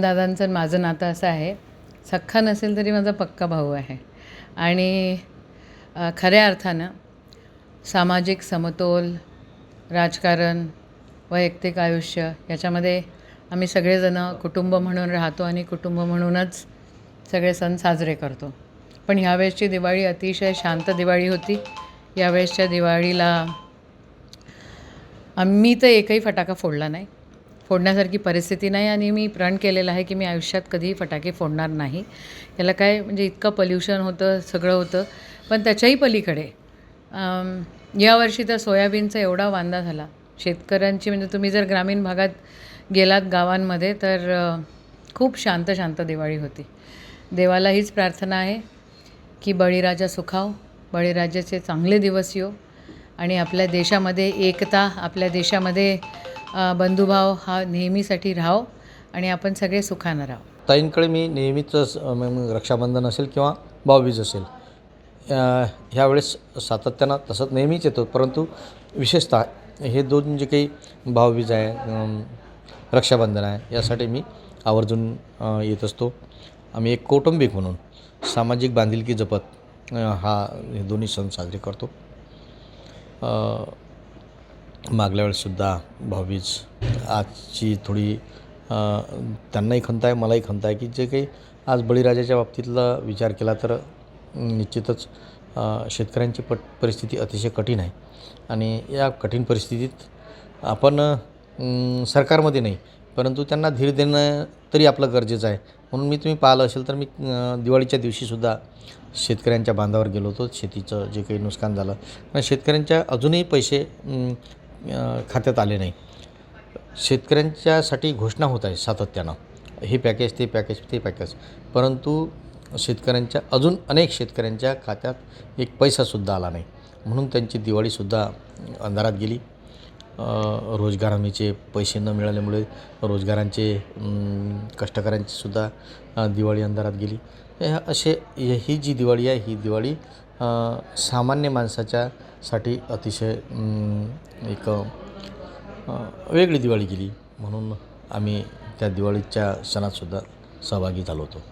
दादांचं माझं नातं असं आहे. सख्खा नसेल तरी माझा पक्का भाऊ आहे. आणि खऱ्या अर्थानं सामाजिक समतोल राजकारण वैयक्तिक आयुष्य याच्यामध्ये आम्ही सगळेजणं कुटुंब म्हणून राहतो आणि कुटुंब म्हणूनच सगळे सण साजरे करतो. पण ह्यावेळेसची दिवाळी अतिशय शांत दिवाळी होती. यावेळेसच्या दिवाळीला आम्ही तर एकही फटाका फोडला नाही. फोडण्यासारखी परिस्थिती नाही आणि मी प्रण केलेलं आहे की मी आयुष्यात कधीही फटाके फोडणार नाही. याला काय म्हणजे इतकं पल्युशन होतं सगळं होतं. पण त्याच्याही पलीकडे यावर्षी तर सोयाबीनचा एवढा वांदा झाला. शेतकऱ्यांची म्हणजे तुम्ही जर ग्रामीण भागात गेलात गावांमध्ये तर खूप शांत शांत दिवाळी होती. देवाला हीच प्रार्थना आहे की बळीराजा सुखाव बळीराजाचे चांगले दिवस येऊ आणि आपल्या देशामध्ये एकता आपल्या देशामध्ये बंधुभाव हा नेहमीसाठी राहो आणि आपण सगळे सुखानं राहो ताईंकडे मी नेहमीच मग रक्षाबंधन असेल किंवा भाऊबीज असेल ह्यावेळेस सातत्यानं तसंच नेहमीच येतो. परंतु विशेषतः हे दोन जे काही भाऊबीज आहे रक्षाबंधन आहे यासाठी मी आवर्जून येत असतो. आम्ही एक कौटुंबिक म्हणून सामाजिक बांधिलकी जपत हा हे दोन्ही सण साजरे करतो. मागल्या वेळेससुद्धा भाऊबीज आजची थोडी त्यांनाही खंत आहे मलाही खंत आहे की जे काही आज बळीराजाच्या बाबतीतला विचार केला तर निश्चितच शेतकऱ्यांची पट परिस्थिती अतिशय कठीण आहे. आणि या कठीण परिस्थितीत आपण सरकारमध्ये नाही परंतु त्यांना धीर देणं तरी आपलं गरजेचं आहे. म्हणून मी तुम्ही पाहिलं असेल तर मी दिवाळीच्या दिवशीसुद्धा शेतकऱ्यांच्या बांधावर गेलो होतो. शेतीचं जे काही नुकसान झालं शेतकऱ्यांच्या अजूनही पैसे खात्यात आले नाही. शेतकऱ्यांच्यासाठी घोषणा होत आहे सातत्यानं. हे पॅकेज ते पॅकेज ते पॅकेज परंतु शेतकऱ्यांच्या अजून अनेक शेतकऱ्यांच्या खात्यात एक पैसासुद्धा आला नाही. म्हणून त्यांची दिवाळीसुद्धा अंधारात गेली. रोजगार हमीचे पैसे न मिळाल्यामुळे रोजगारांचे कष्टकऱ्यांचीसुद्धा दिवाळी अंधारात गेली. असे ही जी दिवाळी आहे ही दिवाळी सामान्य माणसाच्या साठी अतिशय एक वेगळी दिवाळी गेली. म्हणून आम्ही त्या दिवाळीच्या सणातसुद्धा सहभागी झालो होतो.